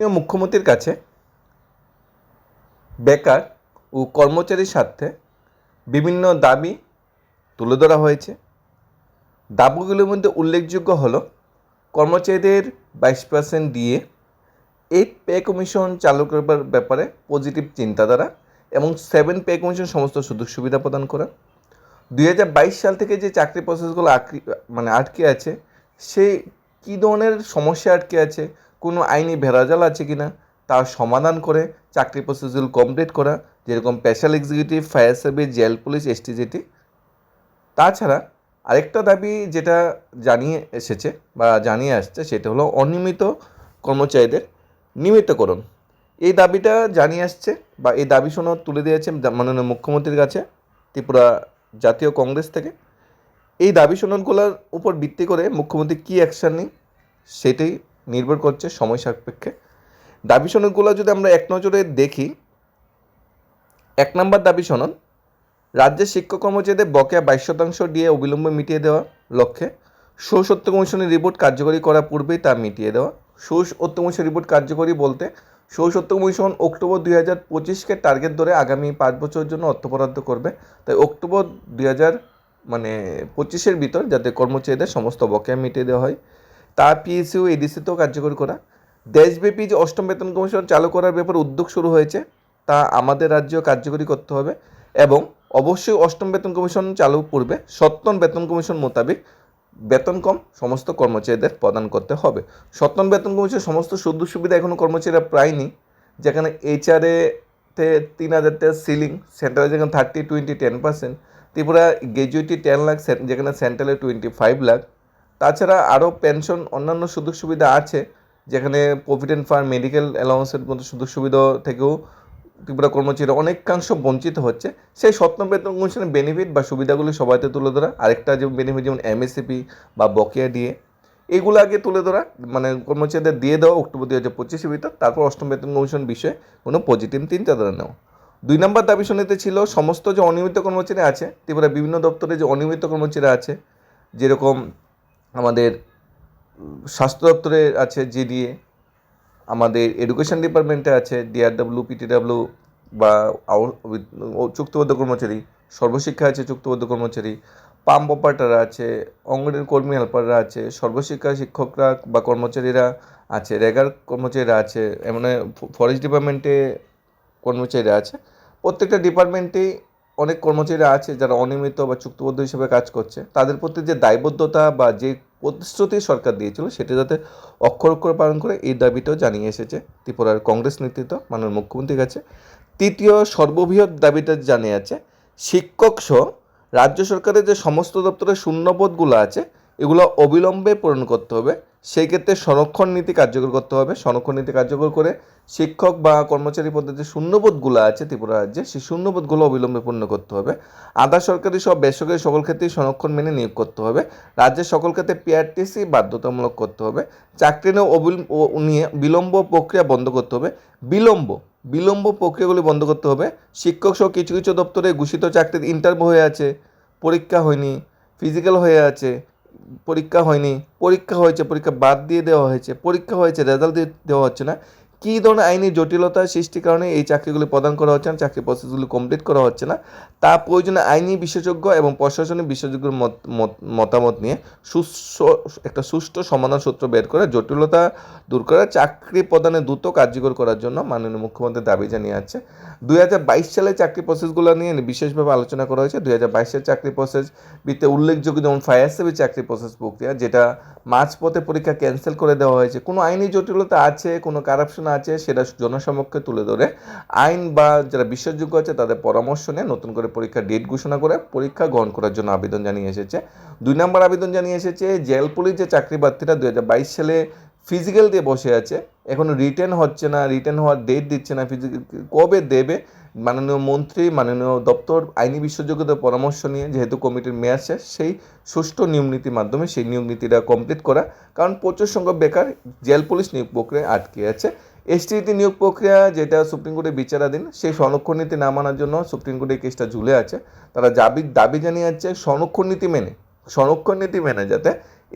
মুখ্যমন্ত্রীর কাছে বেকার ও কর্মচারীর স্বার্থে বিভিন্ন দাবি তুলে ধরা হয়েছে। দাবিগুলোর মধ্যে উল্লেখযোগ্য হলো, কর্মচারীদের বাইশ পার্সেন্ট দিয়ে এইট পে কমিশন চালু করবার ব্যাপারে পজিটিভ চিন্তাধারা এবং সেভেন পে কমিশন সমস্ত সুযোগ সুবিধা প্রদান করা। দুই হাজার বাইশ সাল থেকে যে চাকরি প্রসেসগুলো আটকে মানে আটকে আছে সে কী ধরনের সমস্যা আটকে আছে কোনো আইনি ভেরাজাল আছে কি না তার সমাধান করে চাকরি প্রসেসগুলো কমপ্লিট করা, যেরকম special executive fire service jail police STGT তাছাড়া আরেকটা দাবি যেটা জানিয়ে এসেছে বা জানিয়ে আসছে, সেটা হলো অনিয়মিত কর্মচারীদের নিয়মিতকরণ এই দাবিটা জানিয়ে আসছে বা এই দাবি সনদ তুলে দিয়েছে মাননীয় মুখ্যমন্ত্রীর কাছে, ত্রিপুরা জাতীয় কংগ্রেস থেকে। এই দাবি সনদগুলোর উপর ভিত্তি করে মুখ্যমন্ত্রী কী অ্যাকশান নিই সেটাই নির্ভর করছে সময় সাপেক্ষে। দাবি সনদগুলো যদি আমরা এক নজরে দেখি, এক নম্বর দাবি সনদ, রাজ্যের শিক্ষক কর্মচারীদের বকেয়া বাইশ শতাংশ দিয়ে অবিলম্বে মিটিয়ে দেওয়া লক্ষ্যে সৌসত্য কমিশনের রিপোর্ট কার্যকরী করার পূর্বেই তা মিটিয়ে দেওয়া। সৌসত্য কমিশন রিপোর্ট কার্যকরী বলতে সৌসত্য কমিশন অক্টোবর দুই হাজার পঁচিশকে টার্গেট ধরে আগামী পাঁচ বছরের জন্য অর্থ বরাদ্দ করবে। তাই অক্টোবর দুই হাজার মানে পঁচিশের ভিতর যাতে কর্মচারীদের সমস্ত বকেয়া মিটিয়ে দেওয়া হয় তা পিএসইউ এডিসিতেও কার্যকরী করা। দেশব্যাপী যে অষ্টম বেতন কমিশন চালু করার ব্যাপারে উদ্যোগ শুরু হয়েছে, তা আমাদের রাজ্যেও কার্যকরী করতে হবে এবং অবশ্যই অষ্টম বেতন কমিশন চালু পূর্বে সপ্তম বেতন কমিশন মোতাবেক বেতন কম সমস্ত কর্মচারীদের প্রদান করতে হবে। সপ্তম বেতন কমিশন সমস্ত সুযোগ সুবিধা এখনও কর্মচারীরা প্রায়নি যেখানে এইচআরএ তে তিন হাজার টাকা সিলিং সেন্ট্রালে যেখানে thirty twenty ten percent Tripura gratuity ten lakh যেখানে সেন্ট্রালে টোয়েন্টি ফাইভ লাখ তাছাড়া আরও পেনশন অন্যান্য সুযোগ সুবিধা আছে, যেখানে প্রভিডেন্ট ফান্ড মেডিকেল অ্যালাউন্সের মতো সুযোগ সুবিধা থেকেও ত্রিপুরা কর্মচারীরা অনেকাংশ বঞ্চিত হচ্ছে। সেই সপ্তম বেতন কমিশনের বেনিফিট বা সুবিধাগুলি সবাইতে তুলে ধরা, আরেকটা যে বেনিফিট যেমন এমএসসিপি বা বকেয়া দিয়ে এগুলো আগে তুলে ধরা মানে কর্মচারীদের দিয়ে দেওয়া অক্টোবর দুই হাজার পঁচিশে ভিতর, তারপর অষ্টম বেতন কমিশন বিষয়ে কোনো পজিটিভ চিন্তাধারা নেওয়া। দুই নম্বর দাবি শুনিতে ছিল, সমস্ত যে অনিয়মিত কর্মচারী আছে ত্রিপুরা বিভিন্ন দপ্তরে যে অনিয়মিত কর্মচারী আছে, যেরকম আমাদের স্বাস্থ্য দপ্তরে আছে জিডিএ, আমাদের এডুকেশন ডিপার্টমেন্টে আছে ডিআরডব্লিউ পিটিডব্লিউ বা চুক্তিবদ্ধ কর্মচারী সর্বশিক্ষা আছে চুক্তিবদ্ধ কর্মচারী পাম্প অপারেটাররা আছে, অঙ্গনের কর্মী হেল্পাররা আছে, সর্বশিক্ষা শিক্ষকরা বা কর্মচারীরা আছে, রেগার কর্মচারীরা আছে, এমন ফরেস্ট ডিপার্টমেন্টে কর্মচারীরা আছে। প্রত্যেকটা ডিপার্টমেন্টেই অনেক কর্মচারীরা আছে যারা অনিয়মিত বা চুক্তিবদ্ধ হিসেবে কাজ করছে। তাদের প্রতি যে দায়বদ্ধতা বা যে প্রতিশ্রুতি সরকার দিয়েছিল, সেটা যাতে অক্ষর অক্ষর পালন করে, এই দাবিটাও জানিয়ে এসেছে ত্রিপুরার কংগ্রেস নেতৃত্ব, মাননীয় মুখ্যমন্ত্রীর কাছে। তৃতীয় সর্ববৃহৎ দাবিটা জানিয়ে আছে, শিক্ষক সহ রাজ্য সরকারের যে সমস্ত দপ্তরের শূন্যপদগুলো আছে, এগুলো অবিলম্বে পূরণ করতে হবে। সেই ক্ষেত্রে সংরক্ষণ নীতি কার্যকর করতে হবে। সংরক্ষণ নীতি কার্যকর করে শিক্ষক বা কর্মচারী পদে যে শূন্যপদগুলো আছে ত্রিপুরা রাজ্যে, সেই শূন্যপদগুলো অবিলম্বে পূর্ণ করতে হবে। আধা সরকারি সব বেসরকারি সকল ক্ষেত্রেই সংরক্ষণ মেনে নিয়োগ করতে হবে। রাজ্যের সকল ক্ষেত্রে পিআরটিসি বাধ্যতামূলক করতে হবে। চাকরি নিয়ে বিলম্ব প্রক্রিয়া বন্ধ করতে হবে। বিলম্ব বিলম্ব প্রক্রিয়াগুলি বন্ধ করতে হবে। শিক্ষক সহ কিছু কিছু দপ্তরে ঘোষিত চাকরির ইন্টারভিউ হয়ে আছে, পরীক্ষা হয়নি ফিজিক্যাল হয়ে আছে পরীক্ষা হয়নি, পরীক্ষা হয়েছে, পরীক্ষা বাদ দিয়ে দেওয়া হয়েছে, পরীক্ষা হয়েছে রেজাল্ট দিয়ে দেওয়া হচ্ছে না। কী ধরনের আইনি জটিলতা সৃষ্টির কারণে এই চাকরিগুলি প্রদান করা হচ্ছে না, চাকরি প্রসেসগুলি কমপ্লিট করা হচ্ছে না, তা প্রয়োজনে আইনি বিশেষজ্ঞ এবং প্রশাসনিক বিশেষজ্ঞের মত, মত- মতামত নিয়ে সুস্থ একটা সুষ্ঠু সমাধান সূত্র বের করে জটিলতা দূর করে চাকরি প্রদানে দ্রুত কার্যকর করার জন্য মাননীয় মুখ্যমন্ত্রী দাবি জানিয়ে আছে। দুই হাজার বাইশ সালে চাকরি প্রসেসগুলো নিয়ে বিশেষভাবে আলোচনা করা হয়েছে। দুই হাজার বাইশের চাকরি প্রসেস ভিত্তিতে উল্লেখযোগ্য যেমন ফায়ার সার্ভিস চাকরি প্রসেস প্রক্রিয়া, যেটা মাঝপথে পরীক্ষা ক্যান্সেল করে দেওয়া হয়েছে। কোনো আইনি জটিলতা আছে? কোনো কারাপশন আছে সেটা জনসমক্ষে তুলে ধরে। আইন বা যারা বিশ্বাসযোগ্য আছে তাদের পরামর্শ নিয়ে নতুন করে পরীক্ষার ডেট ঘোষণা করে পরীক্ষা গ্রহণ করার জন্য আবেদন জানিয়ে এসেছে। দুই নম্বর আবেদন জানিয়ে এসেছে, জেল পুলিশ যে চাকরি প্রার্থীরা দু সালে ফিজিক্যাল দিয়ে বসে আছে, এখন রিটার্ন হচ্ছে না রিটার্ন হওয়ার ডেট দিচ্ছে না ফিজিক্যাল কবে দেবে? মাননীয় মন্ত্রী, মাননীয় দপ্তর, আইনি বিশেষজ্ঞদের পরামর্শ নিয়ে যেহেতু কমিটির মেয়াদ শেষ, সেই সুষ্ঠু নিয়ম নীতির মাধ্যমে সেই নিয়ম নীতিটা কমপ্লিট করা, কারণ প্রচুর সংখ্যক বেকার জেল পুলিশ নিয়োগ প্রক্রিয়ায় আটকে আছে। এসটিটি নিয়োগ প্রক্রিয়া যেটা সুপ্রিম কোর্টে বিচারাধীন, সেই সংরক্ষণ নীতি না মানার জন্য সুপ্রিম কোর্টে কেসটা ঝুলে আছে। তারা দাবি দাবি জানিয়ে যাচ্ছে সংরক্ষণ নীতি মেনে সংরক্ষণ নীতি মেনে যাতে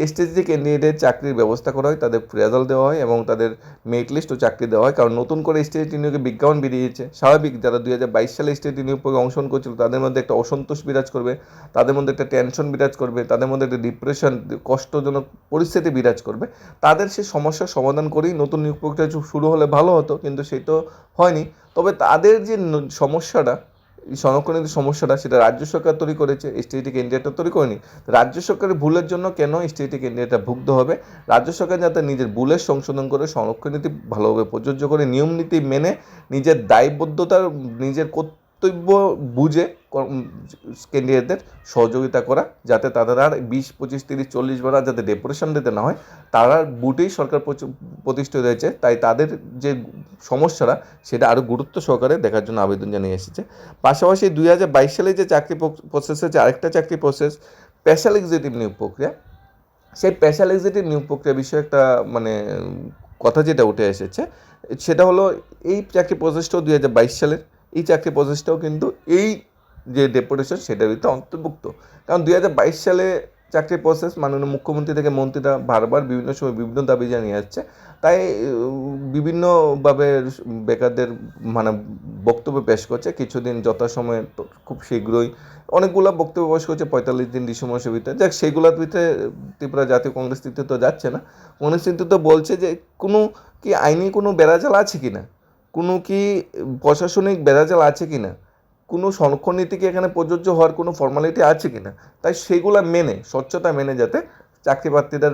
এসটিজি ক্যান্ডিডেটের চাকরির ব্যবস্থা করা হয়, তাদের রেজাল্ট দেওয়া হয় এবং তাদের মেরিট লিস্ট ও চাকরি দেওয়া হয়। কারণ নতুন করে এসটিজি নিয়োগে বিজ্ঞাপন বেরিয়েছে। স্বাভাবিক যারা দুই হাজার বাইশ সালে এসটিজি নিয়োগ পরীক্ষায় অংশগ্রহণ করছিল, তাদের মধ্যে একটা অসন্তোষ বিরাজ করবে, তাদের মধ্যে একটা টেনশন বিরাজ করবে, তাদের মধ্যে একটা ডিপ্রেশন কষ্টজনক পরিস্থিতি বিরাজ করবে। তাদের সেই সমস্যার সমাধান করেই নতুন নিয়োগ প্রক্রিয়া শুরু হলে ভালো হতো, কিন্তু সেটা হয়নি। তবে তাদের যে সমস্যাটা সংরক্ষণের সমস্যাটা, সেটা রাজ্য সরকার তৈরি করেছে স্টেটিক ইন্ডিয়াটা তৈরি করেনি। রাজ্য সরকারের ভুলের জন্য কেন স্টেটিক ইন্ডিয়াটা ভুগতে হবে? রাজ্য সরকার যাতে নিজের ভুলের সংশোধন করে, সংরক্ষণ নীতি ভালোভাবে প্রযোজ্য করে, নিয়ম নীতি মেনে নিজের দায়বদ্ধতার, নিজের কর্তব্য বুঝে ক্যান্ডিডেটদের সহযোগিতা করা, যাতে তাদের আর বিশ, পঁচিশ, তিরিশ, চল্লিশ বার যাতে ডেপুটেশন দিতে না হয়, তারা বুটেই সরকার প্রতিষ্ঠিত হয়েছে, তাই তাদের যে সমস্যাটা, সেটা আরও গুরুত্ব সহকারে দেখার জন্য আবেদন জানিয়ে এসেছে। পাশাপাশি দুই হাজার বাইশ সালে যে চাকরি প্রসেস হচ্ছে আরেকটা চাকরি প্রসেস স্পেশাল এক্সিকিউটিভ নিয়োগ প্রক্রিয়া। সেই স্পেশাল এক্সিকিউটিভ নিয়োগ প্রক্রিয়া বিষয়ে একটা মানে কথা যেটা উঠে এসেছে, সেটা হলো এই চাকরি প্রসেসটাও দুই হাজার বাইশ সালের। এই চাকরি প্রসেসটাও কিন্তু এই যে ডেপুটেশন সেটার ভিতরে অন্তর্ভুক্ত। কারণ দুই হাজার বাইশ সালে চাকরি প্রসেস মাননীয় মুখ্যমন্ত্রী থেকে মন্ত্রীরা বারবার বিভিন্ন সময় বিভিন্ন দাবি জানিয়ে যাচ্ছে তাই বিভিন্নভাবে বেকারদের মানে বক্তব্য পেশ করছে। কিছুদিন যথাসময়ে খুব শীঘ্রই অনেকগুলো বক্তব্য পেশ করছে, পঁয়তাল্লিশ দিন ডিসেম্বরের ভিতরে। যাক, সেগুলোর ভিতরে ত্রিপুরা জাতীয় কংগ্রেস নেতৃত্ব যাচ্ছে না। কংগ্রেস নেতৃত্ব বলছে যে, কোনো কি আইনি কোনো বেড়াজাল আছে কি না কোনো কি প্রশাসনিক বেড়াজাল আছে কোনো? সংরক্ষণ নীতি কি এখানে প্রযোজ্য হওয়ার কোনো ফর্মালিটি আছে কি না তাই সেগুলো মেনে, স্বচ্ছতা মেনে যাতে চাকরি প্রার্থীদের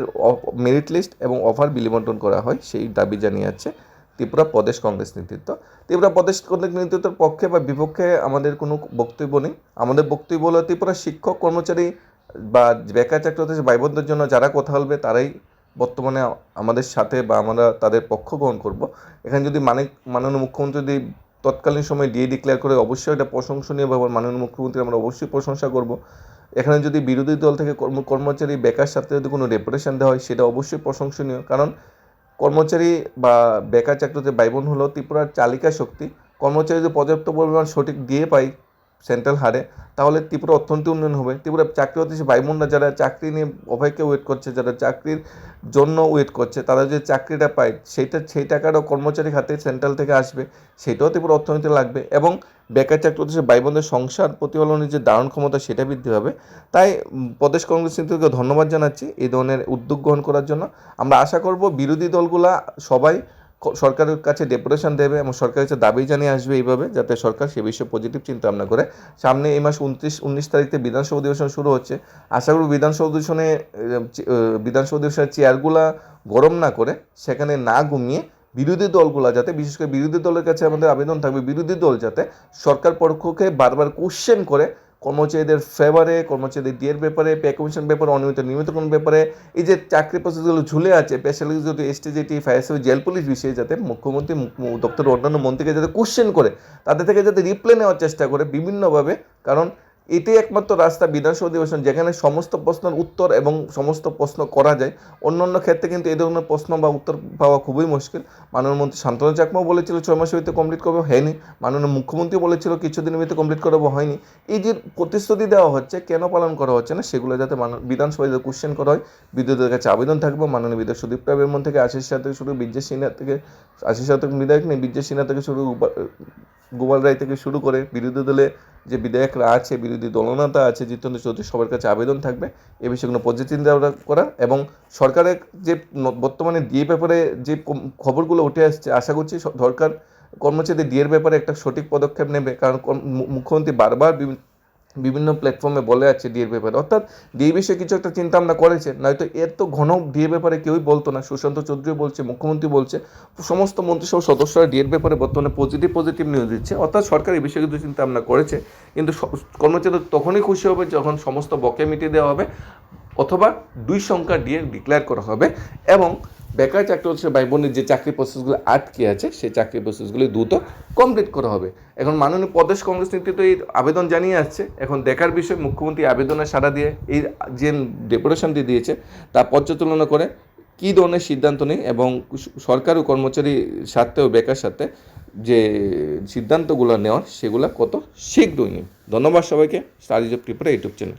মেরিট লিস্ট এবং অফার বিলিবন্টন করা হয়, সেই দাবি জানিয়ে যাচ্ছে ত্রিপুরা প্রদেশ কংগ্রেস নেতৃত্ব। ত্রিপুরা প্রদেশ কংগ্রেস নেতৃত্বের পক্ষে বা বিপক্ষে আমাদের কোনো বক্তব্য নেই। আমাদের বক্তব্য হলো ত্রিপুরা শিক্ষক কর্মচারী বা বেকার চাকরি ভাইবোনদের জন্য যারা কথা বলবে, তারাই বর্তমানে আমাদের সাথে বা আমরা তাদের পক্ষ গ্রহণ করব। এখানে যদি মানে মাননীয় মুখ্যমন্ত্রী যদি তৎকালীন সময় ডিএ ডিক্লেয়ার করে, অবশ্যই এটা প্রশংসনীয় ব্যাপার। মাননীয় মুখ্যমন্ত্রী, আমরা অবশ্যই প্রশংসা করব। এখানে যদি বিরোধী দল থেকে কর্ম, কর্মচারী বেকার সাথে যদি কোনো রেপুটেশন দেওয়া হয়, সেটা অবশ্যই প্রশংসনীয়। কারণ কর্মচারী বা বেকার চাকরিতে বাইবন হলো ত্রিপুরার চালিকা শক্তি। কর্মচারী যদি পর্যাপ্ত পরিমাণ সঠিক দিয়ে পাই সেন্ট্রাল হারে, তাহলে ত্রিপুরা অর্থনীতি উন্নয়ন হবে। ত্রিপুরা চাকরি হতে ভাই যারা চাকরি নিয়ে অভয়কে ওয়েট করছে, যারা চাকরির জন্য ওয়েট করছে, তারা যদি চাকরিটা পায় সেইটা সেই টাকাটাও কর্মচারীর হাতে সেন্ট্রাল থেকে আসবে, সেটাও ত্রিপুরা অর্থনীতি লাগবে এবং বেকার চাকরি হতে ভাই বোনদের সংসার প্রতিফলনের যে দারুণ ক্ষমতা, সেটা বৃদ্ধি হবে তাই প্রদেশ কংগ্রেস নেতৃত্বকে ধন্যবাদ জানাচ্ছি এই ধরনের উদ্যোগ গ্রহণ করার জন্য। আমরা আশা করব বিরোধী দলগুলা সবাই সরকারের কাছে ডেপুটেশন দেবে এবং সরকারের কাছে দাবি জানিয়ে আসবে এইভাবে, যাতে সরকার সে বিষয়ে পজিটিভ চিন্তা ভাবনা করে। সামনে এই মাস উনত্রিশ, উনিশ তারিখে বিধানসভা অধিবেশন শুরু হচ্ছে। আশা করি বিধানসভা অধিবেশনে বিধানসভা অধিবেশনের চেয়ারগুলা গরম না করে সেখানে না ঘুমিয়ে বিরোধী দলগুলো যাতে, বিশেষ করে বিরোধী দলের কাছে আমাদের আবেদন থাকবে, বিরোধী দল যাতে সরকার পক্ষকে বারবার কোশ্চেন করে কর্মচারীদের ফেভারে কর্মচারীদের ডিএর ব্যাপারে পে কমিশন ব্যাপারে অনিয়মিত নিয়মিতকরণ ব্যাপারে এই যে চাকরি প্রসেসগুলো ঝুলে আছে স্পেশালি যদি STGT fire service jail police বিষয়ে যাতে মুখ্যমন্ত্রী মুখ- দপ্তরের অন্যান্য মন্ত্রীকে যাতে কোশ্চেন করে, তাদের থেকে যাতে রিপ্লে নেওয়ার চেষ্টা করে বিভিন্নভাবে, কারণ এটাই একমাত্র রাস্তা বিধানসভা অধিবেশন যেখানে সমস্ত প্রশ্নের উত্তর এবং সমস্ত প্রশ্ন করা যায়। অন্য অন্য ক্ষেত্রে কিন্তু এই ধরনের প্রশ্ন বা উত্তর পাওয়া খুবই মুশকিল। মাননীয় মন্ত্রী শান্তনু চাকমাও বলেছিল, ছয় মাসের ভিতরে কমপ্লিট করব, হয়নি। মাননীয় মুখ্যমন্ত্রী বলেছিল কিছুদিনের ভিতরে কমপ্লিট করাবো হয়নি। এই যে প্রতিশ্রুতি দেওয়া হচ্ছে, কেন পালন করা হচ্ছে না, সেগুলো যাতে মানুষ বিধানসভায় যাতে কোশ্চেন করা হয়, বিদ্যুতের কাছে আবেদন থাকবে। মাননীয় বিধায়ক সুদীপ রায় বর্মন থেকে, আশিস শাহ থেকে শুরু বিদ্যেশ সিনহা থেকে, আশিস শাহ থেকে বিধায়ক নেই বিদ্যেশ সিনহা থেকে শুরু, গোপাল রায় থেকে শুরু করে বিরোধী দলে যে বিধায়করা আছে, বিরোধী দলনেতা আছে, জিতেন্দ্র চৌধুরী, সবার কাছে আবেদন থাকবে। এ বিষয়গুলো কোনো চিন্তা করা এবং সরকারের যে বর্তমানে ডিএ ব্যাপারে যে খবরগুলো উঠে আসছে, আশা করছি সরকার কর্মচারী ডিএর ব্যাপারে একটা সঠিক পদক্ষেপ নেবে। কারণ মুখ্যমন্ত্রী বারবার বিভিন্ন প্ল্যাটফর্মে বলে আছে ডিএর ব্যাপারে। অর্থাৎ ডিএ বিষয়ে কিছু একটা চিন্তা ভাবনা করেছে, নয়তো এর তো ঘন ডিএ ব্যাপারে কেউই বলতো না। সুশান্ত চৌধুরী বলছে, মুখ্যমন্ত্রী বলছে, সমস্ত মন্ত্রিসভা সদস্যরা ডিএর ব্যাপারে বর্তমানে পজিটিভ পজিটিভ নিউজ দিচ্ছে। অর্থাৎ সরকার এই বিষয়ে কিন্তু চিন্তা ভাবনা করেছে, কিন্তু কর্মচারী তখনই খুশি হবে যখন সমস্ত বকে মিটিয়ে দেওয়া হবে, অথবা দুই সংখ্যা ডিএ ডিক্লেয়ার করা হবে এবং বেকার চাকরি হচ্ছে ভাই বোনের যে চাকরি প্রসেসগুলো আটকে আছে, সেই চাকরি প্রসেসগুলি দ্রুত কমপ্লিট করা হবে। এখন মাননীয় প্রদেশ কংগ্রেস নেতৃত্ব এই আবেদন জানিয়ে আসছে। এখন দেখার বিষয়, মুখ্যমন্ত্রী আবেদনের সাড়া দিয়ে এই যে ডেপুটেশনটি দিয়েছে, তা পর্যালোচনা করে কী ধরনের সিদ্ধান্ত নেই এবং সরকার ও কর্মচারী স্বার্থে ও বেকার স্বার্থে যে সিদ্ধান্তগুলো নেওয়ার, সেগুলো কত শীঘ্রই নিই ধন্যবাদ সবাইকে। Studies of Tripura YouTube channel.